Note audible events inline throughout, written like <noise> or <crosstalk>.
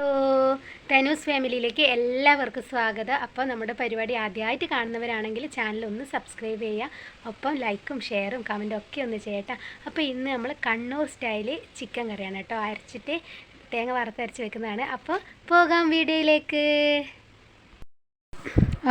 Hello ഫാമിലിയിലേക്ക് എല്ലാവർക്കും സ്വാഗതം. അപ്പോൾ നമ്മുടെ പരിപാടി ആദ്യമായിട്ട് കാണുന്നവരാണെങ്കിൽ ചാനൽ ഒന്ന് സബ്സ്ക്രൈബ് ചെയ്യുക. ഒപ്പം ലൈക്കും ഷെയറും കമന്റും ഒക്കെ ഒന്ന് ചെയ്യട്ടോ. അപ്പോൾ ഇന്ന് നമ്മൾ കണ്ണൂർ സ്റ്റൈൽ ചിക്കൻ കറിയാണ് കേട്ടോ. അരച്ചിട്ട് തേങ്ങ വറുത്തരച്ച് വെക്കുന്നതാണ്. അപ്പോൾ പോകാം വീഡിയോയിലേക്ക്.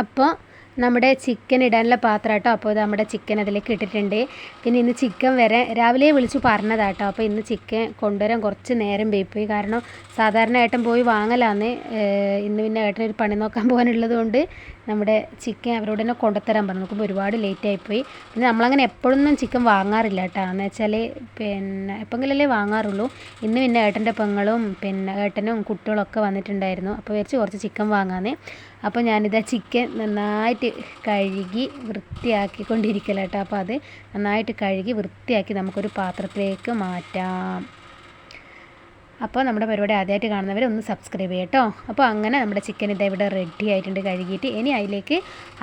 അപ്പോൾ നമ്മുടെ ചിക്കൻ ഇടാനുള്ള പാത്രം കേട്ടോ. അപ്പോൾ നമ്മുടെ ചിക്കൻ അതിലേക്ക് ഇട്ടിട്ടുണ്ട്. പിന്നെ ഇന്ന് ചിക്കൻ വരെ രാവിലെ വിളിച്ചു പറഞ്ഞതാട്ടോ അപ്പോൾ ഇന്ന് ചിക്കൻ കൊണ്ടുവരാൻ കുറച്ച് നേരം പോയി കാരണം സാധാരണ ഏട്ടൻ പോയി വാങ്ങലാന്ന് ഇന്ന് പിന്നെ ഏട്ടൻ ഒരു പണി നോക്കാൻ പോകാനുള്ളത് കൊണ്ട് നമ്മുടെ ചിക്കൻ അവരോട് തന്നെ കൊണ്ടുത്തരാൻ പറഞ്ഞു. നോക്കുമ്പോൾ ഒരുപാട് ലേറ്റ് ആയിപ്പോയി. പിന്നെ നമ്മളങ്ങനെ എപ്പോഴൊന്നും ചിക്കൻ വാങ്ങാറില്ല കേട്ടോ. എന്ന് വെച്ചാൽ പിന്നെ എപ്പോഴെങ്കിലല്ലേ വാങ്ങാറുള്ളൂ. ഇന്ന് പിന്നെ ഏട്ടന്റെ പെങ്ങളും പിന്നെ ഏട്ടനും കുട്ടികളൊക്കെ വന്നിട്ടുണ്ടായിരുന്നു. അപ്പോൾ വിചാരിച്ച് കുറച്ച് ചിക്കൻ വാങ്ങാന്ന്. അപ്പോൾ ഞാനിതാ ചിക്കൻ നന്നായിട്ട് കഴുകി വൃത്തിയാക്കിക്കൊണ്ടിരിക്കല കേട്ടോ അപ്പോൾ അത് നന്നായിട്ട് കഴുകി വൃത്തിയാക്കി നമുക്കൊരു പാത്രത്തിലേക്ക് മാറ്റാം. അപ്പോൾ നമ്മുടെ പരിപാടി ആദ്യമായിട്ട് കാണുന്നവർ ഒന്ന് സബ്സ്ക്രൈബ് ചെയ്യട്ടോ അപ്പോൾ അങ്ങനെ നമ്മുടെ ചിക്കൻ ഇതാ ഇവിടെ റെഡി ആയിട്ടുണ്ട് കഴുകിയിട്ട്. ഇനി അതിലേക്ക്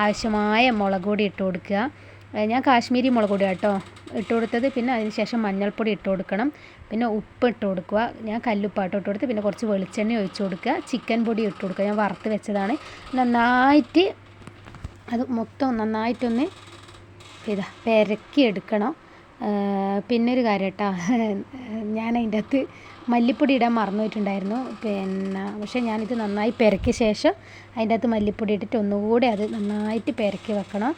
ആവശ്യമായ മുളക് പൊടി ഇട്ട് കൊടുക്കുക. ഞാൻ കാശ്മീരി മുളക് പൊടി കേട്ടോ ഇട്ട് കൊടുത്തത്. പിന്നെ അതിന് ശേഷം മഞ്ഞൾപ്പൊടി ഇട്ട് കൊടുക്കണം. പിന്നെ ഉപ്പ് ഇട്ട് കൊടുക്കുക. ഞാൻ കല്ലുപ്പാട്ട് ഇട്ട് കൊടുത്ത് പിന്നെ കുറച്ച് വെളിച്ചെണ്ണ ഒഴിച്ച് കൊടുക്കുക. ചിക്കൻ പൊടി ഇട്ട് കൊടുക്കുക. ഞാൻ വറുത്ത് വെച്ചതാണ്. നന്നായിട്ട് അത് മൊത്തം നന്നായിട്ടൊന്ന് ഇതാ പെരക്കി എടുക്കണം പിന്നൊരു കാര്യം കേട്ടോ <laughs> ഞാൻ അതിന്റെ അകത്ത് മല്ലിപ്പൊടി ഇടാൻ മറന്നു പോയിട്ടുണ്ടായിരുന്നു. പിന്നെ പക്ഷേ ഞാനിത് നന്നായി പെരക്കിയ ശേഷം അതിന്റെ അകത്ത് മല്ലിപ്പൊടി ഇട്ടിട്ട് ഒന്നുകൂടെ അത് നന്നായിട്ട് പെരക്കി വെക്കണം.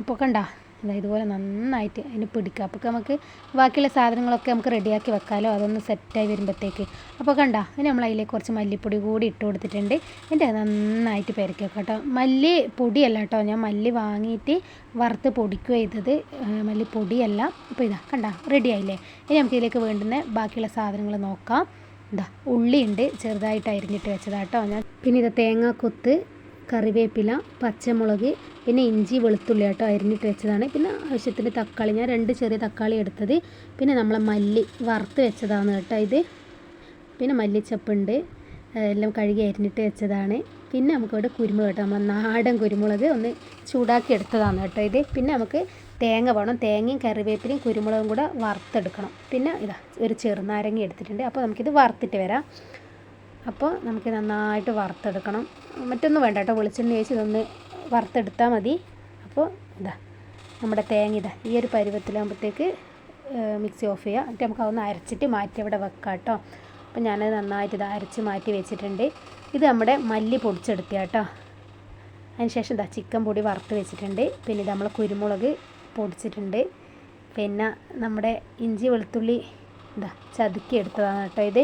അപ്പോൾ കണ്ട? ഇതാ ഇതുപോലെ നന്നായിട്ട് അതിന് പിടിക്കുക. അപ്പോൾ നമുക്ക് ബാക്കിയുള്ള സാധനങ്ങളൊക്കെ നമുക്ക് റെഡിയാക്കി വെക്കാമല്ലോ അതൊന്ന് സെറ്റായി വരുമ്പോഴത്തേക്ക് അപ്പോൾ കണ്ട അതിന് നമ്മൾ അതിലേക്ക് കുറച്ച് മല്ലിപ്പൊടി കൂടി ഇട്ട് കൊടുത്തിട്ടുണ്ട്. എന്നിട്ട് അത് നന്നായിട്ട് പെരക്കി കേട്ടോ. മല്ലി പൊടിയല്ല കേട്ടോ. ഞാൻ മല്ലി വാങ്ങിയിട്ട് വറുത്ത് പൊടിക്കുക ചെയ്തത്. മല്ലി പൊടിയല്ല. അപ്പോൾ ഇതാ കണ്ട റെഡി ആയില്ലേ? ഇനി നമുക്ക് ഇതിലേക്ക് വേണ്ടുന്ന ബാക്കിയുള്ള സാധനങ്ങൾ നോക്കാം. ഇതാ ഉള്ളിയുണ്ട്. ചെറുതായിട്ട് അരിഞ്ഞിട്ട് വെച്ചതാട്ടോ ഞാൻ. പിന്നെ ഇത് തേങ്ങാക്കൊത്ത് കറിവേപ്പില പച്ചമുളക് പിന്നെ ഇഞ്ചി വെളുത്തുള്ളി കേട്ടോ അരിഞ്ഞിട്ട് വെച്ചതാണ്. പിന്നെ ആവശ്യത്തിന് തക്കാളി ഞാൻ രണ്ട് ചെറിയ തക്കാളി എടുത്തത്. പിന്നെ നമ്മളെ മല്ലി വറുത്ത് വെച്ചതാണ് കേട്ടോ ഇത്. പിന്നെ മല്ലിച്ചപ്പുണ്ട് എല്ലാം കഴുകി അരിഞ്ഞിട്ട് വെച്ചതാണ്. പിന്നെ നമുക്ക് ഇവിടെ കുരുമുളക് കേട്ടോ നമ്മൾ നാടൻ കുരുമുളക് ഒന്ന് ചൂടാക്കി എടുത്തതാണ് കേട്ടോ ഇത്. പിന്നെ നമുക്ക് തേങ്ങ വേണം തേങ്ങയും കറിവേപ്പിലയും കുരുമുളകും കൂടെ വറുത്തെടുക്കണം. പിന്നെ ഇതാ ഒരു ചെറുനാരങ്ങ എടുത്തിട്ടുണ്ട്. അപ്പോൾ നമുക്കിത് വറുത്തിട്ട് വരാം. അപ്പോൾ നമുക്ക് നന്നായിട്ട് വറുത്തെടുക്കണം. മറ്റൊന്നും വേണ്ട കേട്ടോ. വെളിച്ചെണ്ണ ഒഴിച്ച് ഇതൊന്ന് വറുത്തെടുത്താൽ മതി. അപ്പോൾ ഇതാ നമ്മുടെ തേങ്ങ ഇതാ ഈ ഒരു പരുവത്തിലാകുമ്പോഴത്തേക്ക് മിക്സി ഓഫ് ചെയ്യുക എന്നിട്ട് നമുക്ക് അതൊന്ന് അരച്ചിട്ട് മാറ്റി അവിടെ വെക്കാം കേട്ടോ. അപ്പോൾ ഞാനത് നന്നായിട്ട് ഇത് അരച്ച് മാറ്റി വെച്ചിട്ടുണ്ട്. ഇത് നമ്മുടെ മല്ലി പൊടിച്ചെടുത്തിയ കേട്ടോ. അതിന് ശേഷം ഇതാ ചിക്കൻ പൊടി വറുത്ത് വെച്ചിട്ടുണ്ട്. പിന്നെ ഇത് നമ്മൾ കുരുമുളക് പൊടിച്ചിട്ടുണ്ട്. പിന്നെ നമ്മുടെ ഇഞ്ചി വെളുത്തുള്ളി ഇതാ ചതുക്കി എടുത്തതാണ് കേട്ടോ ഇത്.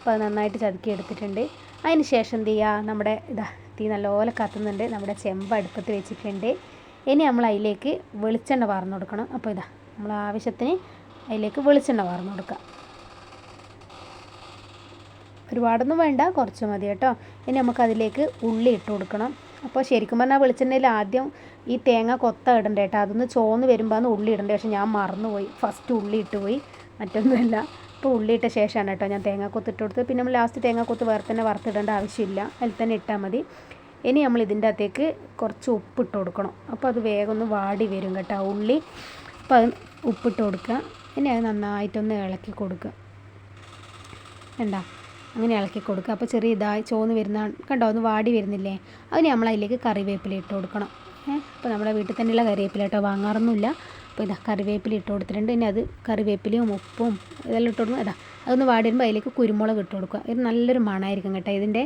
അപ്പോൾ അത് നന്നായിട്ട് ചതുക്കി എടുത്തിട്ടുണ്ട്. അതിന് ശേഷം എന്ത് ചെയ്യുക നമ്മുടെ ഇതാ തീ നല്ലപോലെ കത്തുന്നുണ്ട്. നമ്മുടെ ചെമ്പ് അടുപ്പത്ത് വെച്ചിട്ടുണ്ട്. ഇനി നമ്മൾ അതിലേക്ക് വെളിച്ചെണ്ണ വാർന്നു കൊടുക്കണം. അപ്പോൾ ഇതാ നമ്മൾ ആവശ്യത്തിന് അതിലേക്ക് വെളിച്ചെണ്ണ വാർന്നു കൊടുക്കുക. ഒരുപാടൊന്നും വേണ്ട കുറച്ച് മതി കേട്ടോ. ഇനി നമുക്ക് അതിലേക്ക് ഉള്ളി ഇട്ട് കൊടുക്കണം. അപ്പോൾ ശരിക്കും പറഞ്ഞാൽ വെളിച്ചെണ്ണയിൽ ആദ്യം ഈ തേങ്ങ കൊത്ത ഇടണ്ടേ കേട്ടോ അതൊന്ന് ചോന്ന് വരുമ്പോൾ ഉള്ളി ഇടണ്ടേ. പക്ഷെ ഞാൻ മറന്നുപോയി. ഫസ്റ്റ് ഉള്ളി ഇട്ട് പോയി. മറ്റൊന്നുമല്ല. ഇപ്പോൾ ഉള്ളി ഇട്ട ശേഷമാണ് കേട്ടോ ഞാൻ തേങ്ങാക്കൊത്ത് ഇട്ട് കൊടുത്തത്. പിന്നെ നമ്മൾ ലാസ്റ്റ് തേങ്ങാക്കൊത്ത് വേറെ തന്നെ വറുത്തിടേണ്ട ആവശ്യമില്ല. അതിൽ തന്നെ ഇട്ടാൽ മതി. ഇനി നമ്മൾ ഇതിന്റെ അകത്തേക്ക് കുറച്ച് ഉപ്പിട്ട് കൊടുക്കണം. അപ്പോൾ അത് വേഗം ഒന്ന് വാടി വരും കേട്ടോ ഉള്ളി. അപ്പോൾ അത് ഉപ്പിട്ട് കൊടുക്കുക. ഇനി അത് നന്നായിട്ടൊന്ന് ഇളക്കി കൊടുക്കുക. കണ്ടോ? അങ്ങനെ ഇളക്കി കൊടുക്കുക. അപ്പോൾ ചെറിയ ഇതായി ചോന്ന് വരുന്ന കണ്ടോ? ഒന്ന് വാടി വരുന്നില്ലേ? അതിന് നമ്മൾ അതിലേക്ക് കറിവേപ്പില ഇട്ട് കൊടുക്കണം. അപ്പോൾ നമ്മുടെ വീട്ടിൽ തന്നെയുള്ള കറിവേപ്പില കേട്ടോ. വാങ്ങാറൊന്നുമില്ല. അപ്പോൾ ഇതാ കറിവേപ്പില ഇട്ട് കൊടുത്തിട്ടുണ്ട്. ഇനി അത് കറിവേപ്പിലയും ഉപ്പും ഇതെല്ലാം ഇട്ട് കൊടുക്കും അതാ അതൊന്ന് വാടി വരുമ്പോൾ അതിലേക്ക് കുരുമുളക് ഇട്ട് കൊടുക്കുക. ഇത് നല്ലൊരു മണമായിരിക്കും കേട്ടോ ഇതിന്റെ.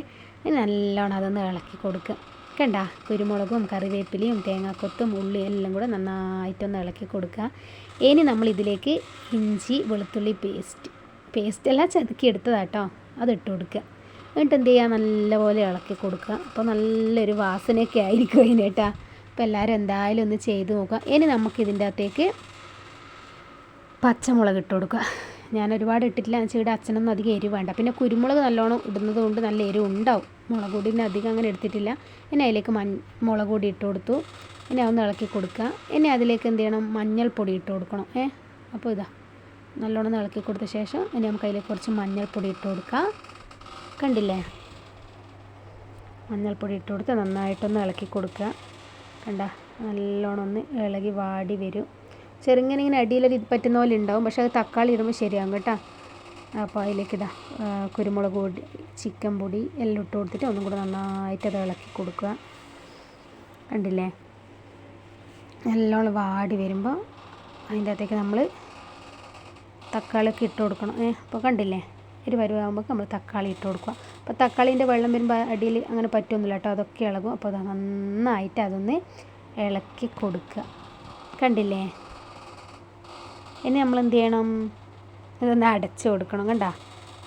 നല്ലോണം അതൊന്ന് ഇളക്കി കൊടുക്കുക. കണ്ട കുരുമുളകും കറിവേപ്പിലയും തേങ്ങാക്കൊത്തും ഉള്ളി എല്ലാം കൂടെ നന്നായിട്ടൊന്ന് ഇളക്കി കൊടുക്കുക. ഇനി നമ്മൾ ഇതിലേക്ക് ഇഞ്ചി വെളുത്തുള്ളി പേസ്റ്റ് പേസ്റ്റ് എല്ലാം ചതുക്കിയെടുത്തതാട്ടോ അത് ഇട്ട് കൊടുക്കുക. എന്നിട്ട് എന്ത് ചെയ്യുക? നല്ലപോലെ ഇളക്കി കൊടുക്കുക. അപ്പോൾ നല്ലൊരു വാസനയൊക്കെ ആയിരിക്കും അതിന് കേട്ടോ. അപ്പോൾ എല്ലാവരും എന്തായാലും ഒന്ന് ചെയ്ത് നോക്കുക. ഇനി നമുക്കിതിന്റെ അകത്തേക്ക് പച്ചമുളക് ഇട്ട് കൊടുക്കുക. ഞാൻ ഒരുപാട് ഇട്ടിട്ടില്ല. എന്ന് വെച്ചാൽ അച്ഛനൊന്നും അധികം എരിവ് വേണ്ട. പിന്നെ കുരുമുളക് നല്ലോണം ഇടുന്നത് കൊണ്ട് നല്ല എരിവ് ഉണ്ടാവും മുളക് പൊടിനെ അധികം അങ്ങനെ എടുത്തിട്ടില്ല. ഇനി അതിലേക്ക് മഞ്ഞ മുളക് പൊടി ഇട്ട് കൊടുത്തു. ഇനി അതൊന്ന് ഇളക്കി കൊടുക്കുക. ഇനി അതിലേക്ക് എന്ത് ചെയ്യണം? മഞ്ഞൾപ്പൊടി ഇട്ട് കൊടുക്കണം. ഏ അപ്പോൾ ഇതാ. നല്ലോണം ഇളക്കി കൊടുത്ത ശേഷം ഇനി നമുക്ക് അതിലേക്ക് കുറച്ച് മഞ്ഞൾപ്പൊടി ഇട്ട് കൊടുക്കാം. കണ്ടില്ലേ? മഞ്ഞൾപ്പൊടി ഇട്ട് കൊടുത്ത് നന്നായിട്ടൊന്ന് ഇളക്കി കൊടുക്കുക. കണ്ട? നല്ലോണം ഒന്ന് ഇളകി വാടി വരും. ചെറുങ്ങനെ ഇങ്ങനെ അടിയിലൊരു ഇത് പറ്റുന്ന പോലെ ഉണ്ടാവും. പക്ഷേ അത് തക്കാളി ഇടുമ്പോൾ ശരിയാകും കേട്ടോ. അപ്പോൾ അതിലേക്ക് ഇതാ കുരുമുളക് പൊടി ചിക്കൻ പൊടി എല്ലാം ഇട്ട് കൊടുത്തിട്ട് ഒന്നും കൂടെ നന്നായിട്ട് അത് ഇളക്കി കൊടുക്കുക. കണ്ടില്ലേ? നല്ലോണം വാടി വരുമ്പോൾ അതിന്റെ അകത്തേക്ക് നമ്മൾ തക്കാളിയൊക്കെ ഇട്ട് കൊടുക്കണം. ഏ അപ്പോൾ കണ്ടില്ലേ? ഒരു വരുവാകുമ്പോൾ നമ്മൾ തക്കാളി ഇട്ട് കൊടുക്കുക. അപ്പോൾ തക്കാളീന്റെ വെള്ളം വരുമ്പോൾ അടിയിൽ അങ്ങനെ പറ്റുമൊന്നുമില്ല കേട്ടോ അതൊക്കെ ഇളകും. അപ്പോൾ അത് നന്നായിട്ട് അതൊന്ന് ഇളക്കി കൊടുക്കുക. കണ്ടില്ലേ? ഇനി നമ്മൾ എന്ത് ചെയ്യണം? ഇതൊന്ന് അടച്ച് കൊടുക്കണം കണ്ട?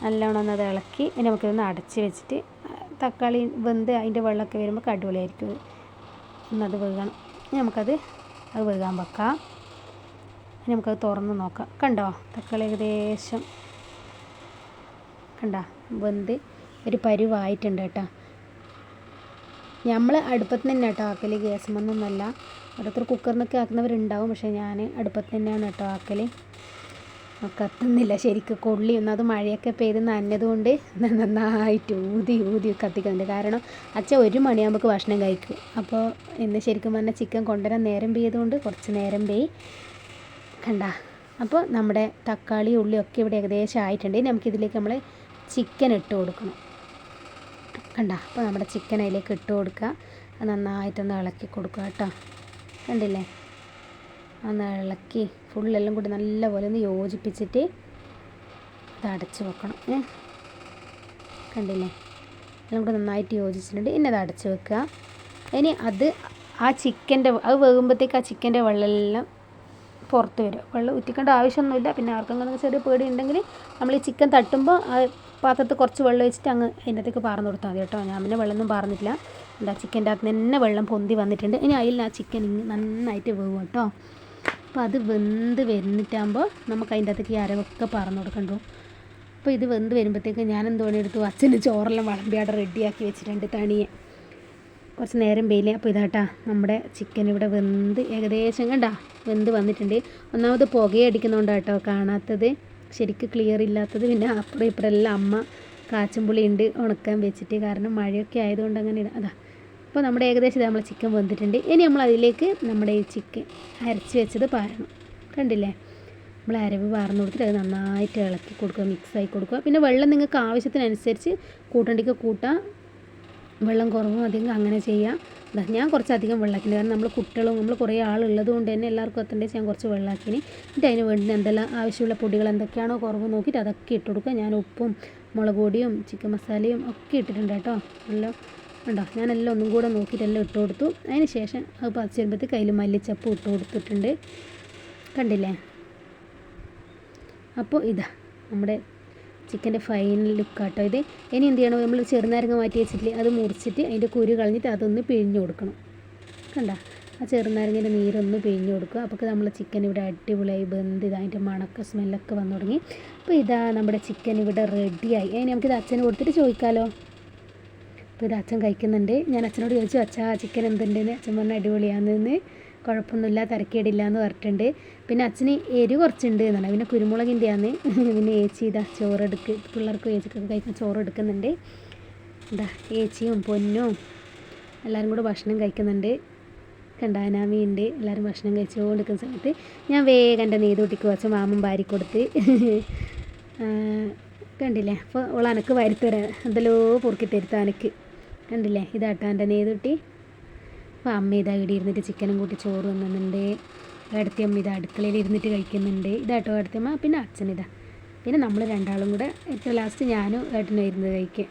നല്ലോണം ഒന്ന് അത് ഇളക്കി ഇനി നമുക്കിതൊന്ന് അടച്ച് വെച്ചിട്ട് തക്കാളി വെന്ത് അതിന്റെ വെള്ളമൊക്കെ വരുമ്പോൾ അടിപൊളിയായിരിക്കും. ഒന്നത് വേകണം. നമുക്കത് അത് വേകാൻ വെക്കാം. ഇനി നമുക്കത് തുറന്ന് നോക്കാം. കണ്ടോ? തക്കാളി ഏകദേശം കണ്ട വെന്ത് ഒരു പരുവായിട്ടുണ്ട് കേട്ടോ. നമ്മൾ അടുപ്പത്ത് തന്നെ കേട്ടോ ആക്കൽ ഗ്യാസ് മണ്ണൊന്നുമല്ല. ഓരോരുത്തർ കുക്കറിനൊക്കെ ആക്കുന്നവരുണ്ടാവും പക്ഷേ ഞാൻ അടുപ്പത്ത് തന്നെയാണ് കേട്ടോ ആക്കൽ കത്തുന്നില്ല ശരിക്കും കൊള്ളി. ഒന്നും അത് മഴയൊക്കെ പെയ്ത് നനഞ്ഞതുകൊണ്ട് നന്നായിട്ട് ഊതി ഊതി കത്തിക്കുന്നുണ്ട് കാരണം അച്ഛൻ ഒരു മണിയാകുമ്പോൾ ഭക്ഷണം കഴിക്കും. അപ്പോൾ ഇന്ന് ശരിക്കും പറഞ്ഞാൽ ചിക്കൻ കൊണ്ടുവരാൻ നേരം പെയ്തുകൊണ്ട് കുറച്ച് നേരം പെയ് കണ്ട? അപ്പോൾ നമ്മുടെ തക്കാളി ഉള്ളിയൊക്കെ ഇവിടെ ഏകദേശം ആയിട്ടുണ്ട്. നമുക്കിതിലേക്ക് നമ്മൾ ചിക്കൻ ഇട്ട് കൊടുക്കണം. കണ്ട? അപ്പോൾ നമ്മുടെ ചിക്കൻ അതിലേക്ക് ഇട്ട് കൊടുക്കുക നന്നായിട്ടൊന്ന് ഇളക്കി കൊടുക്കുക കേട്ടോ. കണ്ടില്ലേ? ഒന്ന് ഇളക്കി ഫുള്ളെല്ലാം കൂടി നല്ലപോലെ ഒന്ന് യോജിപ്പിച്ചിട്ട് ഇത് അടച്ച് വെക്കണം. കണ്ടില്ലേ? എല്ലാം കൂടി നന്നായിട്ട് യോജിച്ചിട്ടുണ്ട്. ഇനി അത് അടച്ച് വെക്കുക ഇനി അത് ആ ചിക്കന്റെ അത് വേകുമ്പോഴത്തേക്ക് ആ ചിക്കന്റെ വെള്ളമെല്ലാം പുറത്ത് വരും. വെള്ളം ഉറ്റിക്കേണ്ട ആവശ്യമൊന്നുമില്ല. പിന്നെ ആർക്കെങ്കിലും ചെറിയ പേടി ഉണ്ടെങ്കിൽ നമ്മൾ ഈ ചിക്കൻ തട്ടുമ്പോൾ ആ പാത്രത്തിൽ കുറച്ച് വെള്ളം വെച്ചിട്ട് അങ്ങ് അതിന്റെ അകത്തേക്ക് പാർന്ന് കൊടുത്താൽ മതി കേട്ടോ. ഞാൻ പിന്നെ വെള്ളമൊന്നും പാർന്നിട്ടില്ല. എന്താ ചിക്കന്റെ അകത്ത് തന്നെ വെള്ളം പൊന്തി വന്നിട്ടുണ്ട്. ഇനി അതിൽ ആ ചിക്കൻ നന്നായിട്ട് വേവും കേട്ടോ. അപ്പോൾ അത് വെന്ത് വരുന്നിട്ടാകുമ്പോൾ നമുക്ക് അതിന്റെ അകത്തേക്ക് ഈ അരവൊക്കെ പാർന്ന് കൊടുക്കണ്ടു അപ്പോൾ ഇത് വെന്ത് വരുമ്പോഴത്തേക്ക് ഞാൻ എന്തോണി എടുത്തു അച്ഛന് ചോറെല്ലാം വിളമ്പിയാടെ റെഡിയാക്കി വെച്ചിട്ടുണ്ട് തണിയെ കുറച്ച് നേരം വെയിലേ. അപ്പോൾ ഇതാട്ടാ നമ്മുടെ ചിക്കൻ ഇവിടെ വെന്ത് ഏകദേശം കണ്ടാ വെന്ത് വന്നിട്ടുണ്ട്. ഒന്നാമത് പുകയടിക്കുന്നതുകൊണ്ടാട്ടോ കാണാത്തത്. ശരിക്ക് ക്ലിയർ ഇല്ലാത്തത് പിന്നെ അപ്പുറം ഇപ്പുറം എല്ലാം അമ്മ കാച്ചുംപുളി ഉണ്ട് ഉണക്കാൻ വെച്ചിട്ട് കാരണം മഴയൊക്കെ ആയതുകൊണ്ട് അങ്ങനെ ഇടാം അതാ. അപ്പോൾ നമ്മുടെ ഏകദേശം നമ്മൾ ചിക്കൻ വന്നിട്ടുണ്ട് ഇനി നമ്മൾ അതിലേക്ക് നമ്മുടെ ഈ ചിക്കൻ അരച്ച് വെച്ചത് പാരണം. കണ്ടില്ലേ? നമ്മൾ അരവ് വാർന്നു കൊടുത്തിട്ട് അത് നന്നായിട്ട് ഇളക്കി കൊടുക്കുക മിക്സായി കൊടുക്കുക. പിന്നെ വെള്ളം നിങ്ങൾക്ക് ആവശ്യത്തിനനുസരിച്ച് കൂട്ടണ്ടിക്ക് കൂട്ടാം. വെള്ളം കുറവും അധികം അങ്ങനെ ചെയ്യാം. ഞാൻ കുറച്ചധികം വെള്ളമാക്കിന് കാരണം നമ്മൾ കുട്ടികളും നമ്മൾ കുറേ ആളുള്ളത് കൊണ്ട് തന്നെ എല്ലാവർക്കും എത്തേണ്ടത് ഞാൻ കുറച്ച് വെള്ളമാക്കിന് എന്നിട്ട് അതിന് വേണ്ടി എന്തെല്ലാം ആവശ്യമുള്ള പൊടികൾ എന്തൊക്കെയാണോ കുറവ് നോക്കിയിട്ട് അതൊക്കെ ഇട്ട് കൊടുക്കുക. ഞാൻ ഉപ്പും മുളക് പൊടിയും ചിക്കൻ മസാലയും ഒക്കെ ഇട്ടിട്ടുണ്ട് കേട്ടോ. എല്ലാം ഉണ്ടോ? ഞാനെല്ലാം ഒന്നും കൂടെ നോക്കിയിട്ട് എല്ലാം ഇട്ട് കൊടുത്തു. അതിന് ശേഷം അത് പതിച്ച് വരുമ്പോഴത്തേക്ക് അതിൽ മല്ലിച്ചപ്പ് ഇട്ട് കൊടുത്തിട്ടുണ്ട്. കണ്ടില്ലേ? അപ്പോൾ ഇതാ നമ്മുടെ ചിക്കന്റെ ഫൈനൽ ലുക്കാട്ടോ ഇത്. ഇനി എന്ത് ചെയ്യണം? നമ്മൾ ചെറുനാരങ്ങ മാറ്റി വെച്ചിട്ടില്ലേ അത് മുറിച്ചിട്ട് അതിന്റെ കുരു കളഞ്ഞിട്ട് അതൊന്ന് പിഴിഞ്ഞു കൊടുക്കണം. കണ്ട? ആ ചെറുനാരങ്ങേന്റെ നീരൊന്ന് പിഴിഞ്ഞു കൊടുക്കുക. അപ്പോൾ നമ്മൾ ചിക്കൻ ഇവിടെ അടിപൊളിയായി ബന്ധ് ഇത് അതിന്റെ മണക്ക സ്മെല്ലൊക്കെ വന്നു തുടങ്ങി. അപ്പോൾ ഇതാ നമ്മുടെ ചിക്കൻ ഇവിടെ റെഡിയായി അതിന് നമുക്കിത് അച്ഛന് കൊടുത്തിട്ട് ചോദിക്കാമല്ലോ അപ്പോൾ ഇത് അച്ഛൻ കഴിക്കുന്നുണ്ട്. ഞാൻ അച്ഛനോട് ചോദിച്ചു അച്ഛാ ചിക്കൻ എന്തുണ്ടെന്ന്? അച്ഛൻ പറഞ്ഞ അടിപൊളിയാണെന്ന്. കുഴപ്പമൊന്നുമില്ല തിരക്കേടില്ല എന്ന് പറഞ്ഞിട്ടുണ്ട്. പിന്നെ അച്ഛന് എരി കുറച്ചുണ്ട് എന്നാണ്. പിന്നെ കുരുമുളകിന്റെ ആണ് <laughs> പിന്നെ ഏച്ചി ഇതാ ചോറെടുക്ക് പിള്ളേർക്ക് ഏച്ചിക്കൊക്കെ കഴിക്കാൻ ചോറ് എടുക്കുന്നുണ്ട് ഇതാ ഏച്ചിയും പൊന്നും എല്ലാവരും കൂടെ ഭക്ഷണം കഴിക്കുന്നുണ്ട്. കണ്ടാനാമിയുണ്ട് എല്ലാവരും ഭക്ഷണം കഴിച്ചുകൊണ്ടിരിക്കുന്ന സമയത്ത് ഞാൻ വേഗം എന്റെ നെയ്തുട്ടിക്ക് വെച്ച മാമൻ വാരി കൊടുത്ത്. <laughs> കണ്ടില്ലേ? അപ്പോൾ ഓൾ അനക്ക് വാരിത്തരാ എന്തെല്ലോ പൊറുക്കി തരുത്താ അനക്ക്. കണ്ടില്ലേ? ഇതാട്ടാ എന്റെ നെയ്തൊട്ടി അപ്പോൾ അമ്മ ഇതാ ഇവിടെ ഇരുന്നിട്ട് ചിക്കനും കൂട്ടി ചോറ് തിന്നുന്നുണ്ട്. ഇടത്തി അമ്മ ഇതാ അടുക്കളയിൽ ഇരുന്നിട്ട് കഴിക്കുന്നുണ്ട്. ഇതാട്ടോ അമ്മ. പിന്നെ അച്ഛൻ ഇതാ. പിന്നെ നമ്മൾ രണ്ടാളും കൂടെ ഏറ്റവും ലാസ്റ്റ് ഞാനും ഏട്ടനും ഇരുന്ന് കഴിക്കുക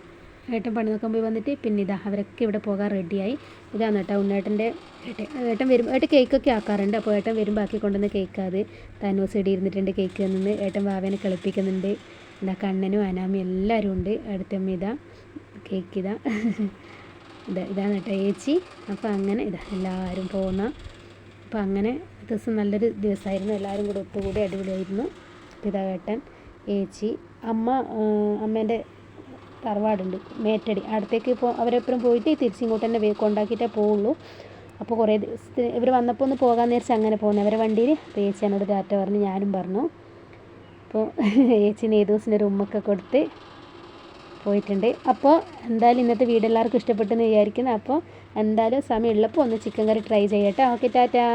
ഏട്ടൻ പണി നോക്കാൻ പോയി വന്നിട്ട് പിന്നെ ഇതാ അവരൊക്കെ ഇവിടെ പോകാൻ റെഡിയായി ഇതാണ് കേട്ടോ ഉണ്ണേട്ടന്റെ ഏട്ടൻ ഏട്ടൻ വരുമ്പോൾ ഏട്ടൻ കേക്കൊക്കെ ആക്കാറുണ്ട്. അപ്പോൾ ഏട്ടൻ വരുമ്പോൾ ആക്കി കൊണ്ടുവന്ന് കേക്കാത് അത് ഇടി ഇരുന്നിട്ടുണ്ട് കേക്ക് നിന്ന് ഏട്ടൻ വാവേനെ കളിപ്പിക്കുന്നുണ്ട്. എന്താ കണ്ണനും അനാമയും എല്ലാവരും ഉണ്ട്. അടുത്തമ്മ ഇതാ കേക്ക് ഇതാ. <laughs> ഇതാ ഇതാണ് കേട്ടോ ഏച്ചി. അപ്പോൾ അങ്ങനെ ഇതാ എല്ലാവരും പോകുന്ന അപ്പോൾ അങ്ങനെ ദിവസം നല്ലൊരു ദിവസമായിരുന്നു. എല്ലാവരും കൂടെ ഒത്തുകൂടി അടിപൊളിയായിരുന്നു. ഇതാ ഏച്ചി അമ്മ അമ്മേന്റെ തറവാടുണ്ട് മേറ്റടി. അടുത്തേക്ക് ഇപ്പോൾ അവരെപ്പോഴും പോയിട്ട് തിരിച്ചിങ്ങോട്ട് തന്നെ കൊണ്ടാക്കിയിട്ടേ പോവുള്ളൂ. അപ്പോൾ കുറേ ദിവസത്തിന് ഇവർ വന്നപ്പോൾ ഒന്ന് പോകാൻ നേരിച്ച് അങ്ങനെ പോകുന്നത് അവരെ വണ്ടിയിൽ അപ്പോൾ ഏച്ചി എന്നോട് ടാറ്റ പറഞ്ഞ് ഞാനും പറഞ്ഞു. അപ്പോൾ ഏച്ചിന് ഏത് ദിവസം ഒരു ഉമ്മൊക്കെ കൊടുത്ത് പോയിട്ടുണ്ട്. അപ്പോൾ എന്തായാലും ഇന്നത്തെ വീഡിയോ എല്ലാവർക്കും ഇഷ്ടപ്പെട്ടെന്ന് വിചാരിക്കുന്നു. അപ്പോൾ എന്തായാലും സമയമുള്ളപ്പോൾ ഒന്ന് ചിക്കൻ കറി ട്രൈ ചെയ്യട്ടെ. ഓക്കെ ടാറ്റാ.